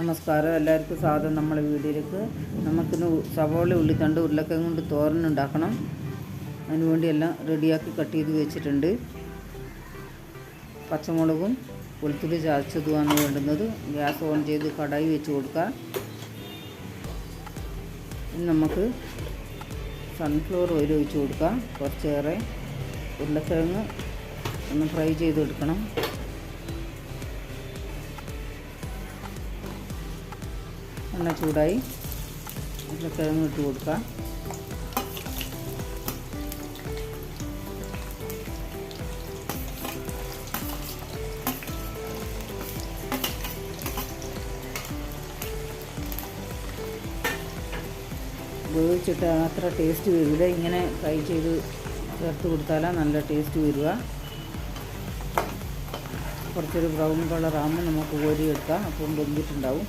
നമസ്കാരം. എല്ലാവർക്കും സ്വാഗതം. നമ്മളെ വീഡിയോയിലേക്ക് നമുക്കിന്ന് സവോള ഉള്ളിത്തണ്ട് ഉരുളക്കം കൊണ്ട് തോരനുണ്ടാക്കണം ഉണ്ടാക്കണം. അതിന് വേണ്ടി എല്ലാം റെഡിയാക്കി കട്ട് ചെയ്ത് വെച്ചിട്ടുണ്ട്. പച്ചമുളകും വെളുത്തുള്ളി ചതച്ചതുമാണ് വേണ്ടുന്നത്. ഗ്യാസ് ഓൺ ചെയ്ത് കടായി വെച്ച് കൊടുക്കാം. ഇനി നമുക്ക് സൺഫ്ലവർ ഓയിൽ ഒഴിച്ച് കൊടുക്കാം. കുറച്ചേറെ ഉരുളക്കിഴങ്ങ് ഒന്ന് ഫ്രൈ ചെയ്തെടുക്കണം. എണ്ണ ചൂടായി. ഉരുളക്കിഴങ്ങ് ഇട്ട് കൊടുക്കുക ഉപയോഗിച്ചിട്ട് അത്ര ടേസ്റ്റ് വരില്ല. ഇങ്ങനെ ഫ്രൈ ചെയ്ത് ചേർത്ത് കൊടുത്താലാണ് നല്ല ടേസ്റ്റ് വരിക. കുറച്ചൊരു ബ്രൗൺ കളറാകുമ്പോൾ നമുക്ക് കോരി എടുക്കാം. അപ്പം വെന്തിട്ടുണ്ടാവും.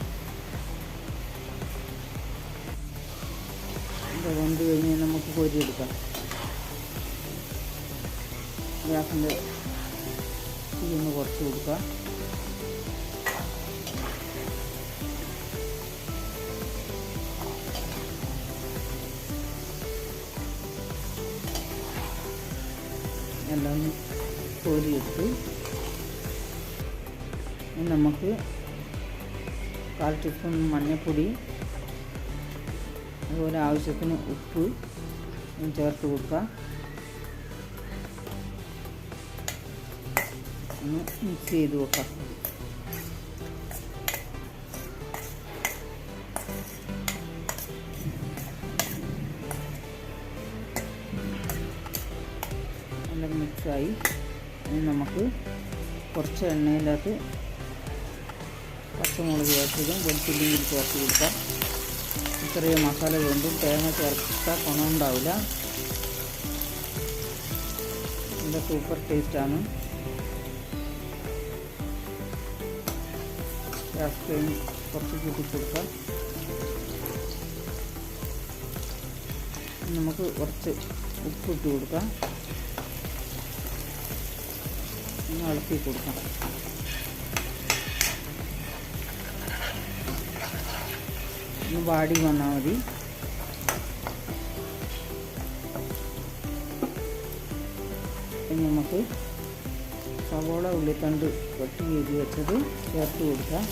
വെന്ത് കഴിഞ്ഞ് നമുക്ക് കോരിയെടുക്കാം ഗ്യാസിന്റെ തീ ഒന്ന് കുറച്ച് കൊടുക്കാം. എല്ലാം കോരിയെടുത്ത് നമുക്ക് കാൽ ടീസ്പൂൺ മഞ്ഞൾപ്പൊടി അതുപോലെ ആവശ്യത്തിന് ഉപ്പ് ചേർത്ത് കൊടുക്കുക. ഒന്ന് മിക്സ് ചെയ്ത് വെക്കാം. എല്ലാം മിക്സായി നമുക്ക് കുറച്ച് എണ്ണയിലകത്ത് പച്ചമുളക് ചേർത്തതും വെളുത്തുള്ളിയും ചേർത്ത് കൊടുക്കാം. ചെറിയ മസാല കൊണ്ടും തേങ്ങ ചേർത്ത ഗുണമുണ്ടാവില്ല നല്ല സൂപ്പർ ടേസ്റ്റാണ്. ഫ്ലെയിം കുറച്ച് കൂട്ടിക്കൊടുക്കാം നമുക്ക് കുറച്ച് ഉപ്പ് ഇട്ട് കൊടുക്കാം. ഇളക്കി കൊടുക്കാം. ഒന്ന് വാടി വന്നാൽ മതി. നമുക്ക് സവോള ഉള്ളിത്തണ്ട് വെട്ടി എഴുതി വെച്ചത് ചേർത്ത് കൊടുക്കാം.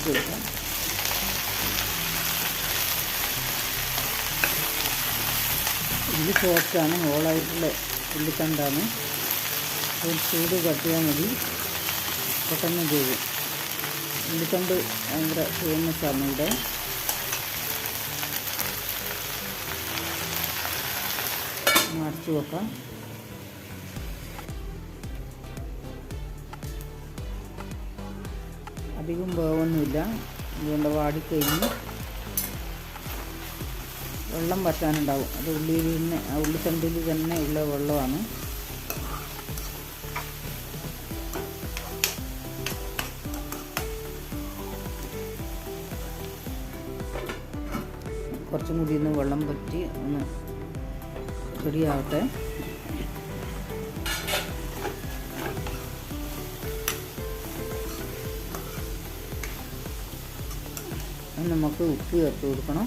ഇളക്കി കൊടുക്കാം. ഉള്ളി സോഫ്റ്റാണ് ഹോളായിട്ടുള്ള ഉള്ളിത്തണ്ടാണ്. ഒരു ചൂട് കട്ടിയാൽ മതി. പെട്ടെന്ന് ചെയ്യും. ഉള്ളിത്തണ്ട് ഭയങ്കര ഫേമസ് ആണ് ഇവിടെ. മറച്ചു വെക്കാം. അധികം വേവൊന്നുമില്ല. അതുകൊണ്ട് വാടിക്കഴിഞ്ഞ് വെള്ളം വറ്റാനുണ്ടാവും. അത് ഉള്ളിയിൽ തന്നെ ഉള്ളിത്തണ്ടിൽ തന്നെ ഉള്ള വെള്ളമാണ്. കുറച്ചും കൂടി ഒന്ന് വെള്ളം പറ്റി ഒന്ന് റെഡിയാവട്ടെ. നമുക്ക് ഉപ്പ് ചേർത്ത് കൊടുക്കണം.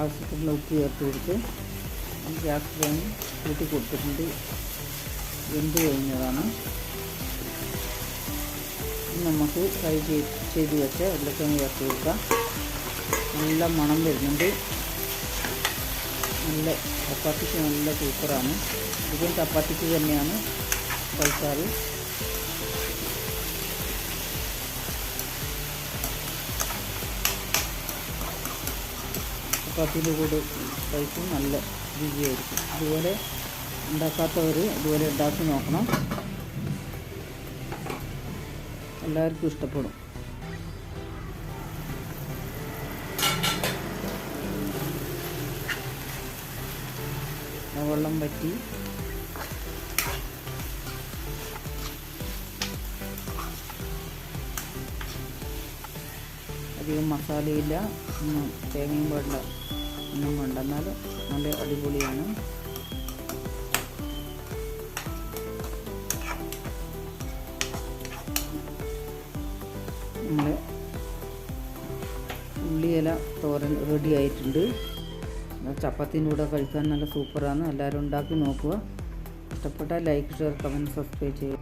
ആവശ്യത്തിനുള്ള ഉപ്പ് ചേർത്ത് കൊടുത്ത് ഗ്യാസ് ഫ്ലെയിം കൂട്ടി കൊടുത്തിട്ടുണ്ട്. വെന്ത് കഴിഞ്ഞതാണ്. നമുക്ക് ഫ്രൈ ചെയ്ത് വെച്ച് ഉരുളക്കിഴങ്ങ് ചേർത്ത് കൊടുക്കാം. നല്ല മണം വരുന്നുണ്ട്. നല്ല ചപ്പാത്തിക്ക് നല്ല സൂപ്പറാണ്. ഇതും ചപ്പാത്തിക്ക് തന്നെയാണ് കഴിക്കാറ്. ചപ്പാത്തിയുടെ കൂടെ കഴിക്കും. നല്ല രുചിയായിരിക്കും. ഇതുപോലെ ഉണ്ടാക്കാത്തവർ ഇതുപോലെ ഉണ്ടാക്കി നോക്കണം. എല്ലാവർക്കും ഇഷ്ടപ്പെടും. വെള്ളം വറ്റി അധികം മസാലയില്ല. ഒന്നും തേങ്ങയും വേണ്ട ഒന്നും വേണ്ട. എന്നാലും നല്ല അടിപൊളിയാണ്. നമ്മൾ ഉള്ളിയില തോരൻ റെഡി ആയിട്ടുണ്ട്. ചപ്പാത്തിന്റെ കൂടെ കഴിക്കാൻ നല്ല സൂപ്പറാണ് എല്ലാവരും ഉണ്ടാക്കി നോക്കുക. ഇഷ്ടപ്പെട്ടാൽ ലൈക്ക് ഷെയർ കമന്റ് സബ്സ്ക്രൈബ് ചെയ്യുക.